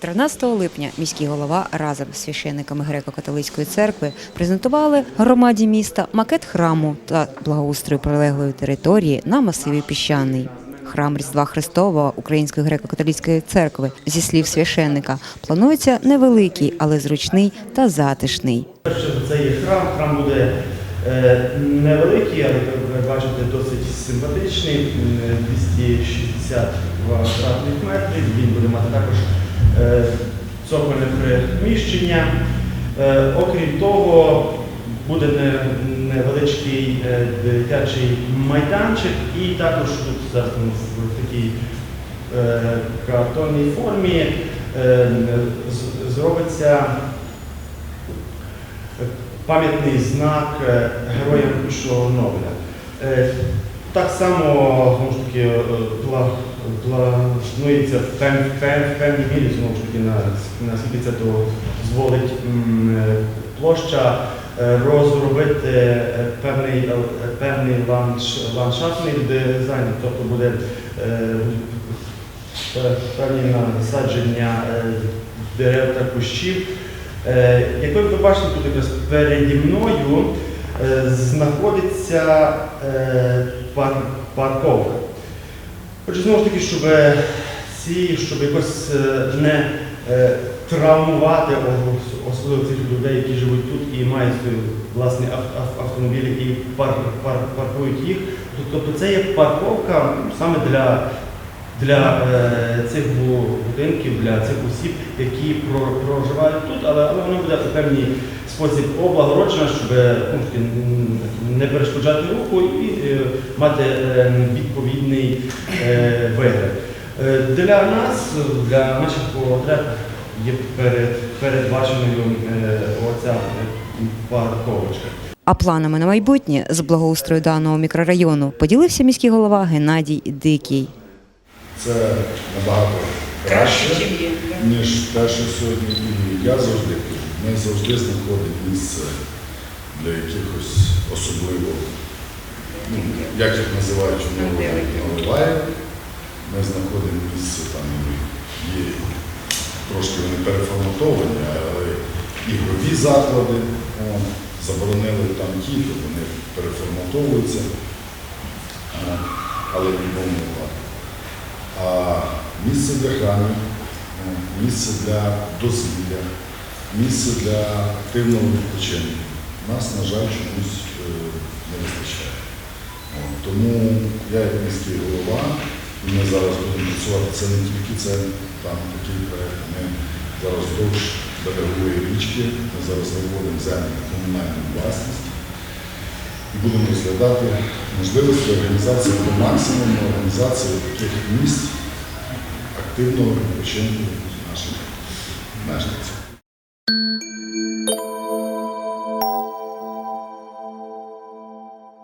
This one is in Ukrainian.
13 липня міський голова разом з священниками греко-католицької церкви презентували громаді міста макет храму та благоустрою прилеглої території на масиві піщаний. Храм Різдва Христового Української греко-католицької церкви, зі слів священника, планується невеликий, але зручний та затишний. Перше, це є храм. Храм буде е, невеликий, але ви бачите, досить симпатичний. м, 260 квадратних метрів. Він буде мати також е, цокольне приміщення. Е, окрім того, буде невеличкий е, дитячий майданчик, і також тут зараз в такій е, картонній формі е, зробиться пам'ятний знак е, героям. Е, Так само ж таки е, планується в пев- пев- в певній мірі, знову ж таки, наскільки це дозволить е, площа е, розробити е, певний, певний ландш- ландшафтний дизайн, тобто буде певні насадження дерев та кущів. Як ви бачите, тут якраз переді мною знаходиться парковка. Хочу знову ж таки, щоб ці, щоб якось е, не е, травмувати ос- особливо цих людей, які живуть тут і мають свої власні ав- ав- автомобілі і пар, пар, паркують їх. Тобто це є парковка саме для для е, цих будинків, для цих осіб, які про- проживають тут, але, воно буде в певний спосіб облагороджено, щоб м, не перешкоджати руху і е, мати е, відповідний е, вигляд. Е, Для нас, для наших потреб є передбаченою е, оця е, парковочка. А планами на майбутнє з благоустрою даного мікрорайону поділився міський голова Геннадій Дикий. Це набагато краще, ніж те, що сьогодні. І я завжди кажу, ми завжди знаходимо місце для якихось особливо, ну, як їх називають, наливає. Ми знаходимо місце там є трошки вони переформатовані, але ігрові заклади, о, заборонили там ті, то вони переформатовуються, але в будь-якому випадку. А місце для храмів, е, місце для дозвілля, місце для активного відпочинку. Нас, на жаль, чомусь е, не вистачає. Тому я як міський голова, і ми зараз будемо працювати, це не тільки це, там такий проєкт, ми зараз вздовж берегової річки, ми зараз виводимо землю комунальну власність будемо розглядати можливості організації по максимуму організації таких місць активного відпочинку наших мешканців.